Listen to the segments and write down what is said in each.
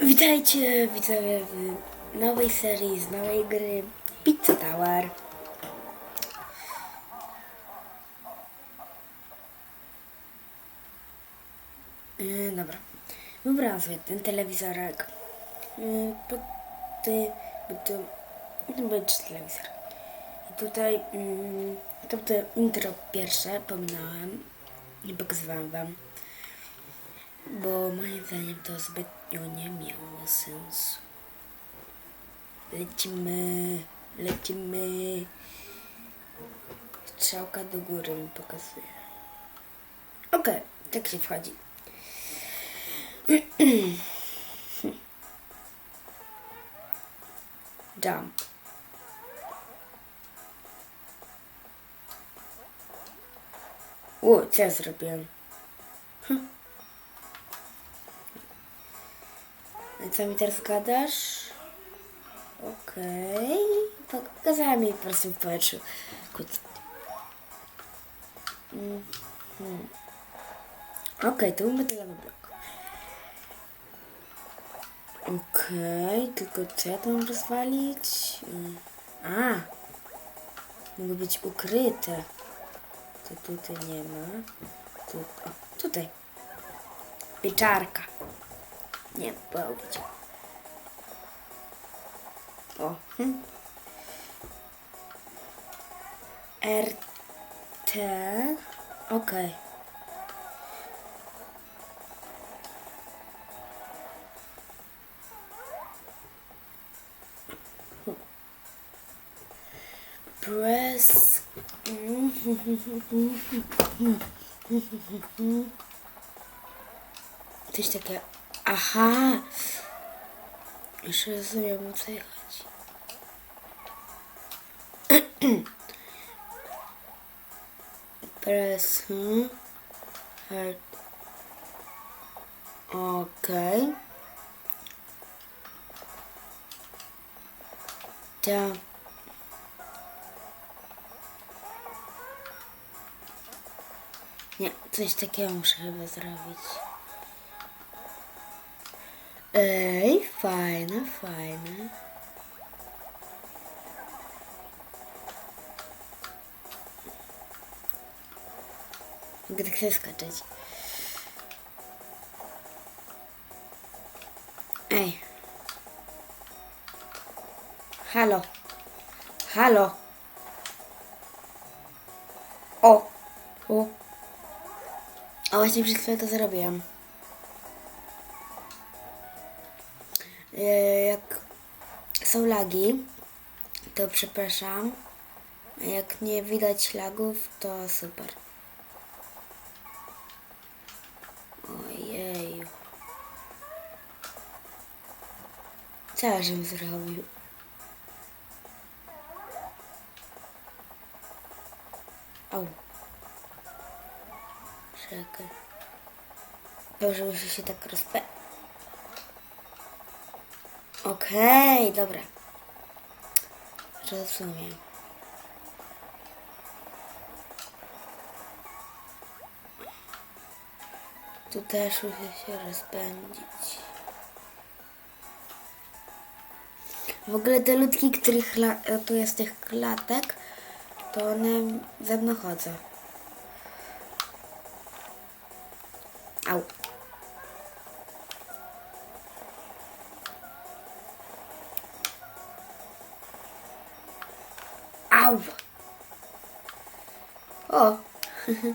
Witajcie widzowie w nowej serii z nowej gry Pizza Tower. Yy, dobra. Wybrałam sobie ten telewizorek. Yy, po ty, bo to, to telewizor. I tutaj, yy, to było intro pierwsze, pominąłem. Nie pokazywałam wam bo moim zdaniem to zbytnio nie miało sensu. Lecimy, lecimy. Strzałka do góry mi pokazuje. Okej, tak się wchodzi. Jump. U, co ja zrobiłem? Co mi teraz gadasz? Okej. Pokazałem mi po prostu w powietrzu. Kut. Mhm. Okej, to był metalowy blok. Okej, tylko co ja tam rozwalić? Mm. A! Mogą być ukryte. To tutaj nie ma. Tu, o, tutaj. Pieczarka. Nie, połowić. O. Hm. RT. Okej. Press. Coś takie. Aha! Już rozumiem o co chodzi. Press. Hard. Okej. Down. Nie, coś takiego muszę chyba zrobić. Ej, fajne, fajne. Mogę tak sobie skoczyć. Ej. Halo. Halo. O. O. A właśnie przed chwilą to zrobiłam. Jak są lagi, to przepraszam. Jak nie widać lagów, to super. Ojej. Co ja żem zrobił? Au. Czekaj. Dobrze, muszę się tak rozpę... Okej, dobra. Rozumiem. Tu też muszę się rozpędzić. W ogóle te ludki, których tu z tych klatek, to one ze mną chodzą. Au. O!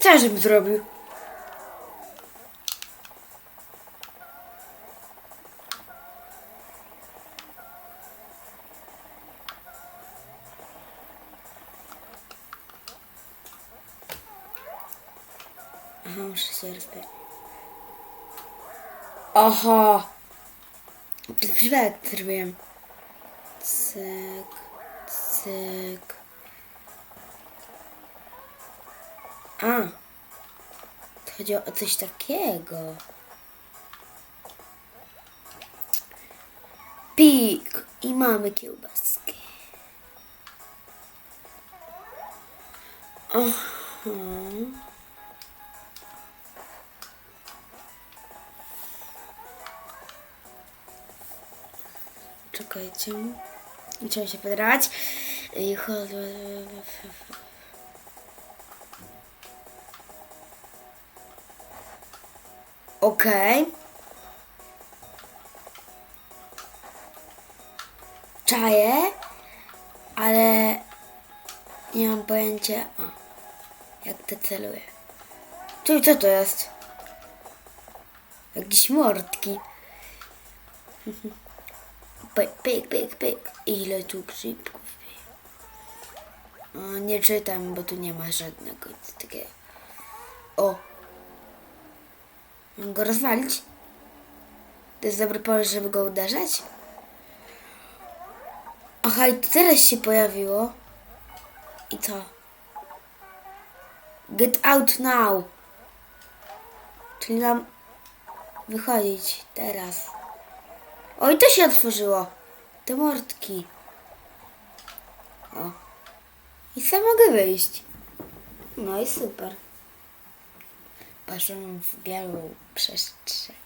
Co żebym zrobił? Aha, muszę się rozpędzić. Aha! Przypadek zrobiłem. Cyk, cyk. A. To chodzi o coś takiego. Pik. I mamy kiełbaski. Aha. Czekajcie. Trzeba się podrać. I chodź. Okej. Czaję, ale nie mam pojęcia, o, jak to celuje. Czyli co to jest? Jakieś mordki. Pyk, pyk, pyk, pyk. Ile tu grzybków. O, nie czytam, bo tu nie ma żadnego takiego. O! Mam go rozwalić? To jest dobry pomysł, żeby go uderzać? Aha, i teraz się pojawiło. I co? Get out now. Czyli mam wychodzić teraz. Oj, to się otworzyło. Te mordki. O. I sam mogę wyjść. No i super. Poszłam w białą przestrzeń.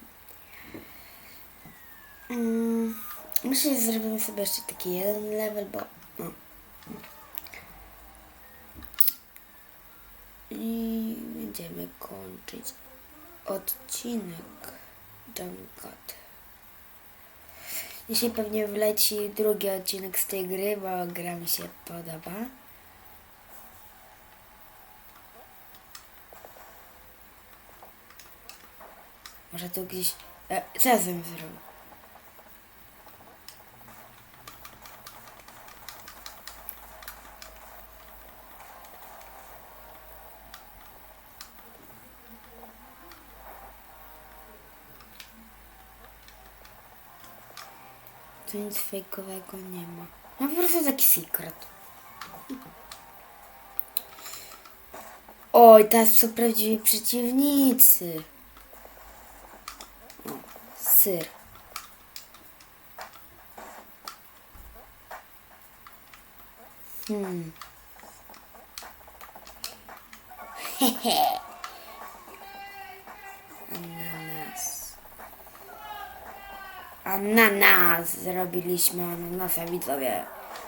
Mm, myślę, że zrobimy sobie jeszcze taki jeden level, bo... No. I będziemy kończyć odcinek Junkot. Dzisiaj pewnie wleci drugi odcinek z tej gry, bo gra mi się podoba. Może tu gdzieś... E, co ja z tym? Tu nic fejkowego nie ma. No po prostu taki secret. Oj, teraz są prawdziwi przeciwnicy. O, syr. Ananas. Zrobiliśmy ananasa, widzowie.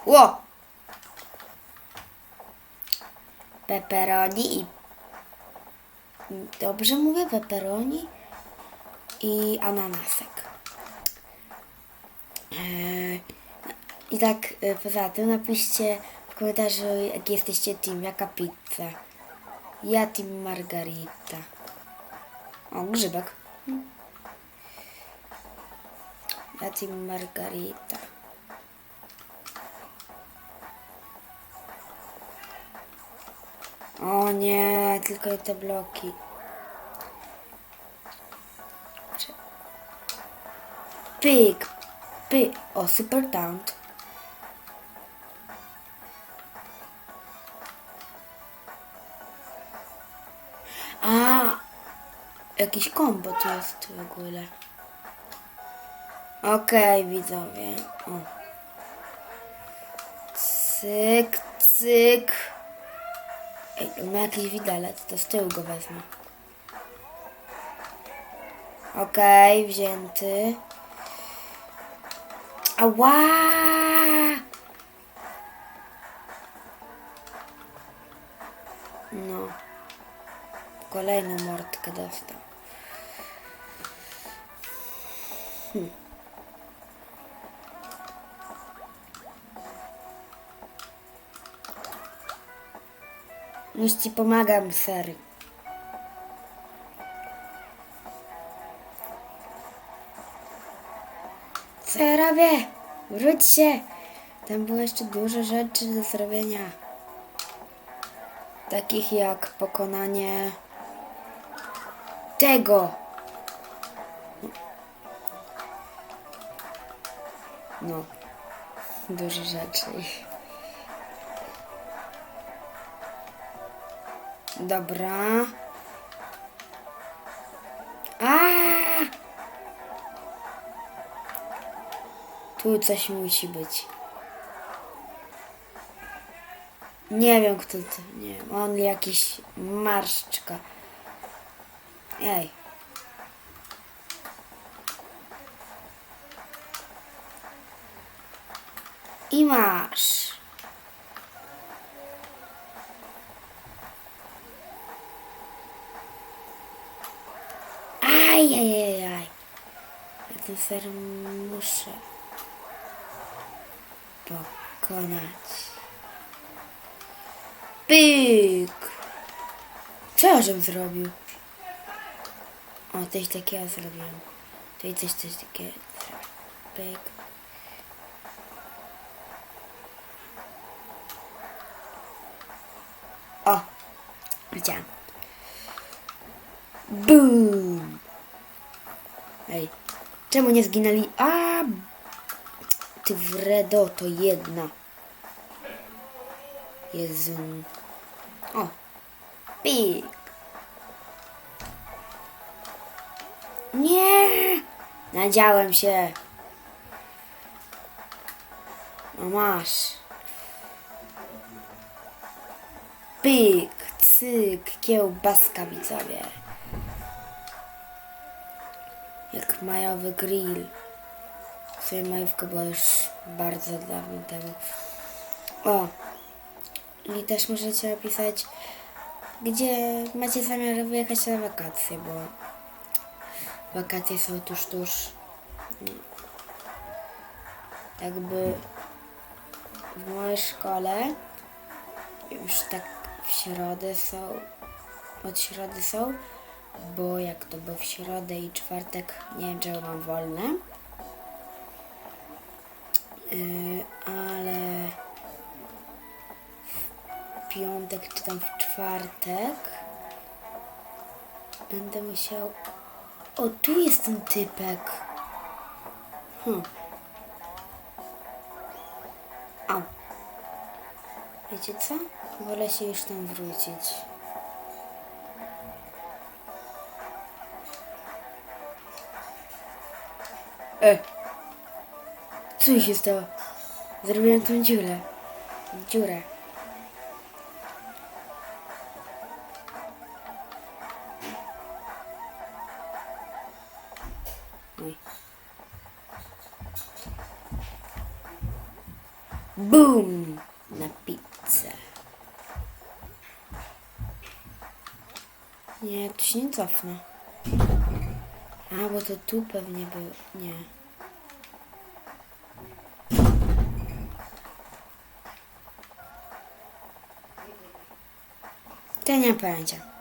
Ło! Pepperoni i... Dobrze mówię? Pepperoni i ananasek. Eee, I tak e, poza tym napiszcie w komentarzu, jak jesteście team, jaka pizza. Ja team margarita. O, grzybek. Ja team margarita. O nie, tylko te bloki. Pyk, pyk. O, super taunt. A, jakiś kombo tu jest w ogóle. Okej, widzowie. O. Cyk, cyk. Ej, on ma jakiś widelec, to z tyłu go wezmę. Okej, wzięty. Ała! No. Kolejną mordkę dostał. Już ci pomagam, ser. Co ja robię? Wróć się! Tam było jeszcze dużo rzeczy do zrobienia. Takich jak pokonanie tego. No, dużo rzeczy. Dobra. A! Tu coś musi być. Nie wiem kto to, nie wiem, on jakiś marszczka. Ej. I masz. Aj, aj, aj, aj. Ja ten ser muszę pokonać. Pyk! Co ja żem zrobił? O, coś takiego zrobiłem. To i coś, coś takiego. Pyk. O! Widziałam. Boom! Czemu nie zginęli? A! Ty wredo, to jedna. Jezu. O! Pik! Nie! Nadziałem się. No masz. Pyk, cyk, kiełbaska widzowie. Jak majowy grill. W sumie majówka była już bardzo dawno temu. O! I też możecie napisać, gdzie macie zamiar wyjechać na wakacje, bo wakacje są tuż, tuż. Jakby w mojej szkole już tak w środę są, od środy są, bo jak to było w środę i czwartek, nie wiem, czego mam wolne. Yy, ale w piątek czy tam w czwartek będę musiał... O, tu jest ten typek. Hm. Wiecie co? Wolę się już tam wrócić. E! Co mi się stało? Zrobiłem tą dziurę. Dziurę. Boom! Na pizzę. Nie, tu się nie cofnę. Bo to tu pewnie był. Nie. To nie pojęcia.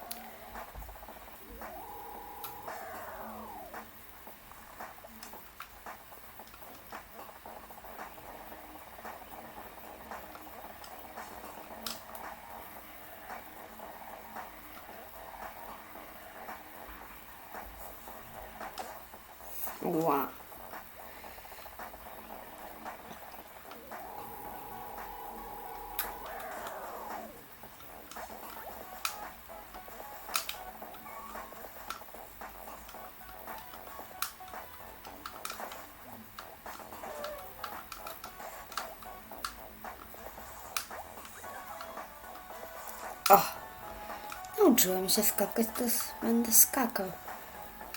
Nauczyłem się skakać, to będę skakał.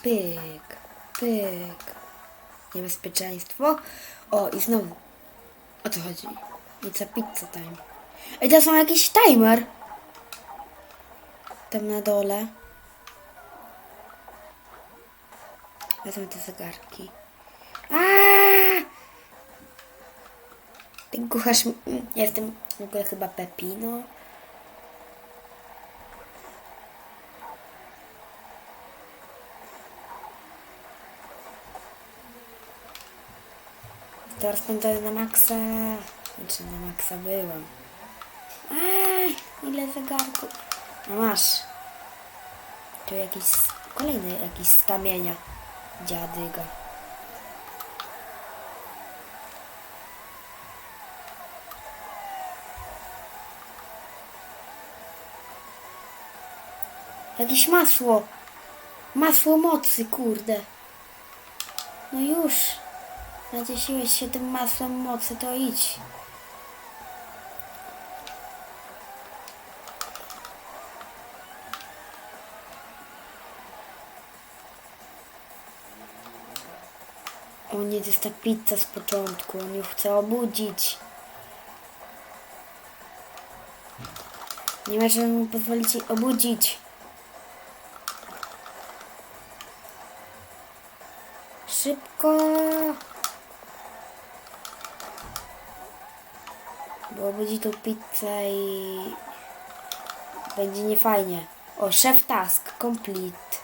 Pyk, pyk. Niebezpieczeństwo. O, i znowu. O co chodzi? Pizza, pizza time. Ej, to są jakiś timer. Tam na dole. Wezmę te zegarki. Aaaa! Ten kucharz... jestem w ogóle chyba Pepino. Rozpędzony na maksa. Znaczy na maksa byłam. Aj, ile zegarków. A masz. Tu jakiś kolejny jakiś z kamienia. Dziadyga. Jakieś masło. Masło mocy, kurde. No już. Nadziesiłeś się tym masłem mocy, to idź. O nie, to jest ta pizza z początku, on ją chce obudzić. Nie ma, żeby mu pozwolić jej obudzić. Szybko. Obudzi tą pizzę i będzie niefajnie. O, szef task complete.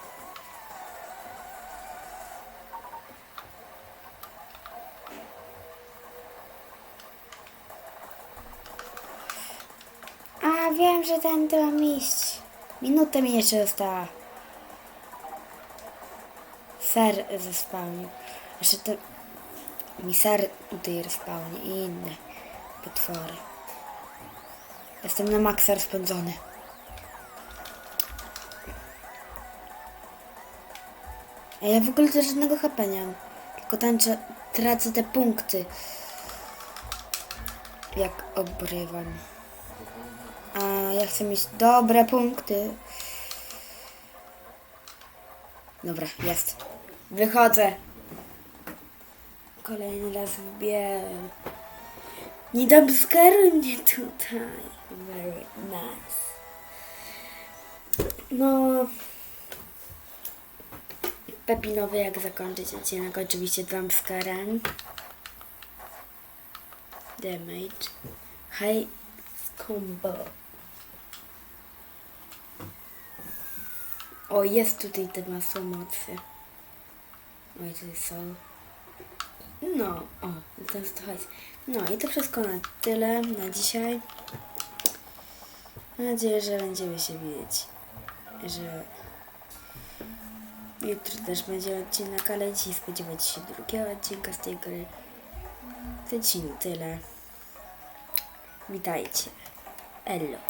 A wiem, że ten mam iść. Minutę mi jeszcze została. Ser zespałnił. Jeszcze to mi ser tutaj respawni i inne potwory. Jestem na maksa rozpędzony. A ja w ogóle też żadnego HP nie mam. Tylko tańczę, tracę te punkty. Jak obrywam. A ja chcę mieć dobre punkty. Dobra, jest. Wychodzę. Kolejny raz wbieram. Nie dobskaruj mnie tutaj. Very nice. No. Pepinowy, jak zakończyć odcinek, oczywiście dumpscarem. Damage. High combo. O, jest tutaj te masło mocy. Oj, tutaj są. No, o, teraz to chodź. No i to wszystko na tyle na dzisiaj. Mam nadzieję, że będziemy się widzieć. Że jutro też będzie odcinek, ale dzisiaj spodziewać się drugiego odcinka z tej gry. To tyle. Witajcie. Elo.